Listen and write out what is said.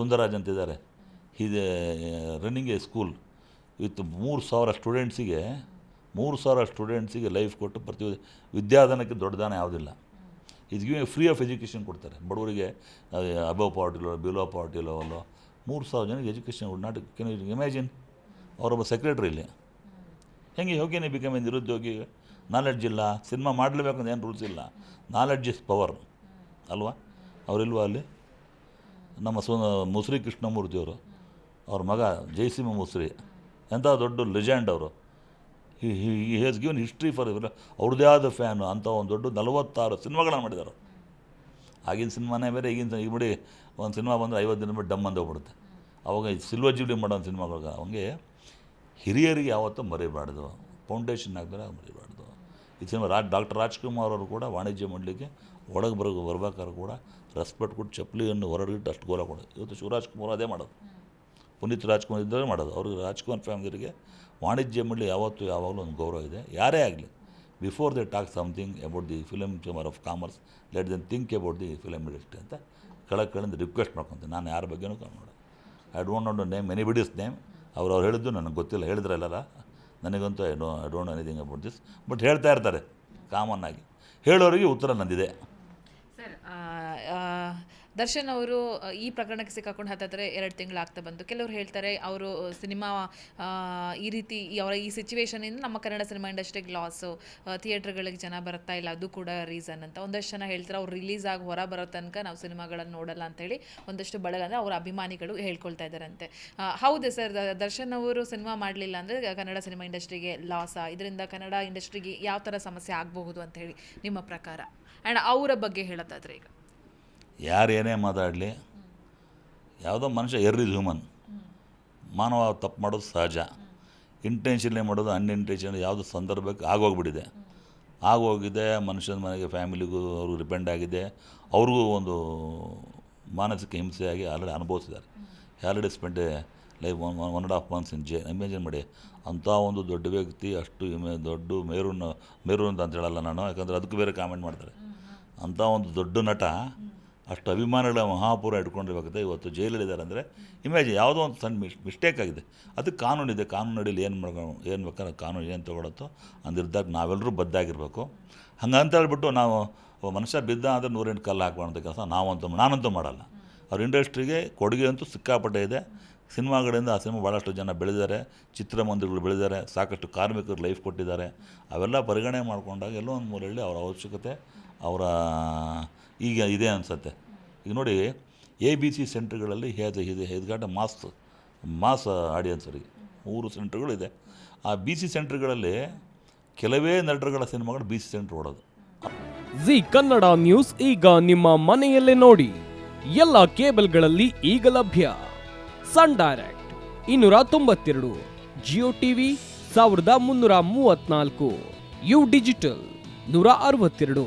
ಸುಂದರಾಜ್ ಅಂತಿದ್ದಾರೆ. ಇದೆ running school with ಮೂರು ಸಾವಿರ ಸ್ಟೂಡೆಂಟ್ಸಿಗೆ ಮೂರು ಸಾವಿರ ಸ್ಟೂಡೆಂಟ್ಸಿಗೆ ಲೈಫ್ ಕೊಟ್ಟು ಪ್ರತಿ ವಿದ್ಯಾದಾನಕ್ಕೆ ದೊಡ್ಡದಾನ ಯಾವುದಿಲ್ಲ. ಇದು ಗಿವಿಂಗ್ ಫ್ರೀ ಆಫ್ ಎಜುಕೇಷನ್ ಕೊಡ್ತಾರೆ. ಬಡವರಿಗೆ above poverty level below poverty level ಮೂರು ಸಾವಿರ ಜನಕ್ಕೆ ಎಜುಕೇಷನ್ ನಾಟ್ ಕೆನ್ ಇಮ್ಯಾಜಿನ್ ಅವರೊಬ್ಬ ಸೆಕ್ರೆಟ್ರಿ ಇಲ್ಲಿ. ಹೆಂಗೆ ಹೋಗೇನೆ ಬಿಕಮ್ ನಿರುದ್ಯೋಗಿ? ನಾಲೆಡ್ಜ್ ಇಲ್ಲ. ಸಿನಿಮಾ ಮಾಡಲೇಬೇಕಂದ್ರೆ ಏನು ರೂಲ್ಸ್ ಇಲ್ಲ. ನಾಲೆಡ್ಜ್ ಇಸ್ ಪವರ್ ಅಲ್ವಾ? ಅವರಿಲ್ವಾ ಅಲ್ಲಿ? ನಮ್ಮ ಸು, ಮುಸ್ರಿ ಕೃಷ್ಣಮೂರ್ತಿಯವರು, ಅವ್ರ ಮಗ ಜಯಸಿಂಹ ಮುಸ್ರಿ, ಎಂಥ ದೊಡ್ಡ ಲೆಜೆಂಡ್ ಅವರು. ಈ ಹೇಸ್ ಗಿವನ್ ಹಿಸ್ಟ್ರಿ ಫಾರ್ ಇವ್ರು ಅವ್ರದ್ದೇ ಆದ ಫ್ಯಾನು ಅಂಥ ಒಂದು ದೊಡ್ಡ ನಲವತ್ತಾರು ಸಿನಿಮಾಗಳನ್ನ ಮಾಡಿದ್ದಾರೆ. ಆಗಿನ ಸಿನಿಮಾನೇ ಬೇರೆ, ಈಗಿನ ಈಗ ಬಿಡಿ ಒಂದು ಸಿನಿಮಾ ಬಂದರೆ ಐವತ್ತು ದಿನ ಬಿಟ್ಟು ಡಮ್ ಅಂತ ಹೋಗ್ಬಿಡುತ್ತೆ. ಅವಾಗ ಸಿಲ್ವರ್ ಜೂಬ್ಲಿ ಮಾಡೋ ಸಿನಿಮಾಗಳಿಗೆ, ಅವಂಗೆ ಹಿರಿಯರಿಗೆ ಯಾವತ್ತೂ ಮರಿಬಾರ್ದು ಫೌಂಡೇಶನ್ ಹಾಕಿದ್ರೆ ಮರಿಬಾರ್ದು ಸಿನಿಮಾ ರಾಜ್, ಡಾಕ್ಟರ್ ರಾಜ್ಕುಮಾರ್ ಅವರು ಕೂಡ ವಾಣಿಜ್ಯ ಮಾಡಲಿಕ್ಕೆ ಒಳಗೆ ಬರೋ, ಬರ್ಬೇಕಾದ್ರೂ ಕೂಡ ರೆಸ್ಪೆಕ್ಟ್ ಕೊಟ್ಟು ಚಪ್ಪಲಿಯನ್ನು ಹೊರಗಿಟ್ಟು ಅಷ್ಟು ಗೌರವ ಕೊಡೋದು. ಇವತ್ತು ಶಿವರಾಜ್ ಕುಮಾರ್ ಅದೇ ಮಾಡೋದು. ಪುನೀತ್ ರಾಜ್ಕುಮಾರ್ ಇದ್ದರೆ ಮಾಡೋದು. ಅವ್ರಿಗೆ ರಾಜ್ಕುಮಾರ್ ಫ್ಯಾಮಿಲಿಗೆ ವಾಣಿಜ್ಯ ಮಂಡಳಿ ಯಾವತ್ತೂ ಯಾವಾಗಲೂ ಒಂದು ಗೌರವ ಇದೆ. ಯಾರೇ ಆಗಲಿ before they talk something about the film chamber of commerce let then think about the film industry ಅಂತ ಕೆಳಗೆ ಕೆಳಂದು ರಿಕ್ವೆಸ್ಟ್ ಮಾಡ್ಕೊತೀನಿ ನಾನು ಯಾರ ಬಗ್ಗೆನೂ ಕಾಣೋಣ I don't not name any bodies name ಅವ್ರು ಅವ್ರು ಹೇಳಿದ್ದು ನನಗೆ ಗೊತ್ತಿಲ್ಲ. ಹೇಳಿದ್ರಲ್ಲ ನನಗಂತೂ I do I don't anything about this but ಹೇಳ್ತಾ ಇರ್ತಾರೆ ಕಾಮನ್ ಆಗಿ. ಹೇಳೋರಿಗೆ ಉತ್ತರ ನಂದಿದೆ. ಸರ್ ದರ್ಶನ್ ಅವರು ಈ ಪ್ರಕರಣಕ್ಕೆ ಸಿಕ್ಕಾಕೊಂಡು ಹತ್ತಿದ್ರೆ ಎರಡು ತಿಂಗಳಾಗ್ತಾ ಬಂತು. ಕೆಲವರು ಹೇಳ್ತಾರೆ, ಅವರು ಸಿನಿಮಾ ಈ ರೀತಿ ಅವರ ಈ ಸಿಚುವೇಶನಿಂದ ನಮ್ಮ ಕನ್ನಡ ಸಿನಿಮಾ ಇಂಡಸ್ಟ್ರಿಗೆ ಲಾಸು ಥಿಯೇಟ್ರ್ಗಳಿಗೆ ಜನ ಬರ್ತಾ ಇಲ್ಲ, ಅದು ಕೂಡ ರೀಸನ್ ಅಂತ. ಒಂದಷ್ಟು ಜನ ಹೇಳ್ತಾರೆ, ಅವ್ರು ರಿಲೀಸ್ ಆಗಿ ಹೊರ ಬರೋ ತನಕ ನಾವು ಸಿನಿಮಾಗಳನ್ನು ನೋಡಲ್ಲ ಅಂತೇಳಿ ಒಂದಷ್ಟು ಬಳಗ ಅಂದರೆ ಅವರ ಅಭಿಮಾನಿಗಳು ಹೇಳ್ಕೊಳ್ತಾ ಇದ್ದಾರಂತೆ. ಹೌದು ಸರ್ ದರ್ಶನ್ ಅವರು ಸಿನಿಮಾ ಮಾಡಲಿಲ್ಲ ಅಂದರೆ ಕನ್ನಡ ಸಿನಿಮಾ ಇಂಡಸ್ಟ್ರಿಗೆ ಲಾಸಾ ಇದರಿಂದ ಕನ್ನಡ ಇಂಡಸ್ಟ್ರಿಗೆ ಯಾವ ಥರ ಸಮಸ್ಯೆ ಆಗಬಹುದು ಅಂತ ಹೇಳಿ ನಿಮ್ಮ ಪ್ರಕಾರ? ಆ್ಯಂಡ್ ಅವರ ಬಗ್ಗೆ ಹೇಳೋದಾದ್ರೆ ಈಗ. ಯಾರು ಏನೇ ಮಾತಾಡಲಿ, ಯಾವುದೋ ಮನುಷ್ಯ ಎರ್ರಿ ಹ್ಯೂಮನ್. ಮಾನವ ತಪ್ಪು ಮಾಡೋದು ಸಹಜ. ಇಂಟೆನ್ಷನ್ಲಿ ಮಾಡೋದು ಅನ್ಇಂಟೆನ್ಷನ್ ಯಾವುದು ಸಂದರ್ಭಕ್ಕೆ ಆಗೋಗ್ಬಿಟ್ಟಿದೆ. ಆಗೋಗಿದೆ, ಮನುಷ್ಯನ ಮನೆಗೆ ಫ್ಯಾಮಿಲಿಗೂ ಅವ್ರಿಗೂ ಡಿಪೆಂಡ್ ಆಗಿದೆ. ಅವ್ರಿಗೂ ಒಂದು ಮಾನಸಿಕ ಹಿಂಸೆಯಾಗಿ ಆಲ್ರೆಡಿ ಅನುಭವಿಸಿದ್ದಾರೆ. Already spend life one one and half months in jail imagine ಮಾಡಿ, ಅಂಥ ಒಂದು ದೊಡ್ಡ ವ್ಯಕ್ತಿ ಅಷ್ಟು ದೊಡ್ಡ ಮೇರೂನ್ ಮೇರು ಅಂತ ಹೇಳಲ್ಲ ನಾನು, ಯಾಕಂದರೆ ಅದಕ್ಕೆ ಬೇರೆ ಕಾಮೆಂಟ್ ಮಾಡ್ತಾರೆ. ಅಂಥ ಒಂದು ದೊಡ್ಡ ನಟ ಅಷ್ಟು ಅಭಿಮಾನಿಗಳ ಮಹಾಪುರ ಇಟ್ಕೊಂಡಿರ್ಬೇಕಾದ್ರೆ ಇವತ್ತು ಜೈಲಲ್ಲಿದ್ದಾರೆ ಅಂದರೆ ಇಮೇಜ್ ಯಾವುದೋ ಒಂದು ಸಣ್ಣ ಮಿಸ್ ಮಿಸ್ಟೇಕ್ ಆಗಿದೆ. ಅದು ಕಾನೂನಿದೆ ಕಾನೂನು ಅಡಿಯಲ್ಲಿ ಏನು ಮಾಡ್ಕೊ ಏನು ಬೇಕಾದ್ರೆ ಕಾನೂನು ಏನು ತೊಗೊಳತ್ತೋ ಅಂದಿರ್ದಾಗ ನಾವೆಲ್ಲರೂ ಬದ್ದಾಗಿರಬೇಕು ಹಂಗಂತ ಹೇಳ್ಬಿಟ್ಟು ನಾವು ಮನುಷ್ಯ ಬಿದ್ದ ಅಂದರೆ ನೂರೆಂಟು ಕಲ್ಲು ಹಾಕ್ಬಾರ್ದ ಕೆಲಸ ನಾವಂತೂ ನಾನಂತೂ ಮಾಡಲ್ಲ. ಅವ್ರ ಇಂಡಸ್ಟ್ರಿಗೆ ಕೊಡುಗೆ ಅಂತೂ ಸಿಕ್ಕಾಪಟ್ಟೆ ಇದೆ. ಸಿನಿಮಾಗಳಿಂದ ಆ ಸಿನಿಮಾ ಭಾಳಷ್ಟು ಜನ ಬೆಳೆದಿದ್ದಾರೆ. ಚಿತ್ರಮಂದಿರಗಳು ಬೆಳೆದಿದ್ದಾರೆ. ಸಾಕಷ್ಟು ಕಾರ್ಮಿಕರು ಲೈಫ್ ಕೊಟ್ಟಿದ್ದಾರೆ. ಅವೆಲ್ಲ ಪರಿಗಣನೆ ಮಾಡಿಕೊಂಡಾಗ ಎಲ್ಲೋ ಒಂದು ಮೂಲೆಯಲ್ಲಿ ಅವರ ಅವಶ್ಯಕತೆ ಅವರ ಈಗ ಇದೆ ಅನಿಸುತ್ತೆ. ಈಗ ನೋಡಿ ಎ ಬಿ ಸಿ ಸೆಂಟ್ರ್ಗಳಲ್ಲಿ ಹೇದ ಇದೆ ಹೆದ್ಗಾಟ ಮಾಸ್ ಮಾಸ್ ಆಡಿಯನ್ಸ್ ಮೂರು ಸೆಂಟ್ರ್ಗಳು ಇದೆ. ಆ ಬಿ ಸಿ ಸೆಂಟ್ರ್ಗಳಲ್ಲಿ ಕೆಲವೇ ನಟರುಗಳ ಸಿನಿಮಾಗಳು ಬಿ ಸಿ ಸೆಂಟ್ರ್ ಓಡೋದು. ಜಿ ಕನ್ನಡ ನ್ಯೂಸ್ ಈಗ ನಿಮ್ಮ ಮನೆಯಲ್ಲೇ ನೋಡಿ. ಎಲ್ಲ ಕೇಬಲ್ಗಳಲ್ಲಿ ಈಗ ಲಭ್ಯ. ಸನ್ ಡೈರೆಕ್ಟ್ ಇನ್ನೂರ ತೊಂಬತ್ತೆರಡು ಜಿಯೋ ಟಿವಿ ಸಾವಿರದ ಮುನ್ನೂರ ಮೂವತ್ನಾಲ್ಕು ಯು ಡಿಜಿಟಲ್ ನೂರ ಅರವತ್ತೆರಡು.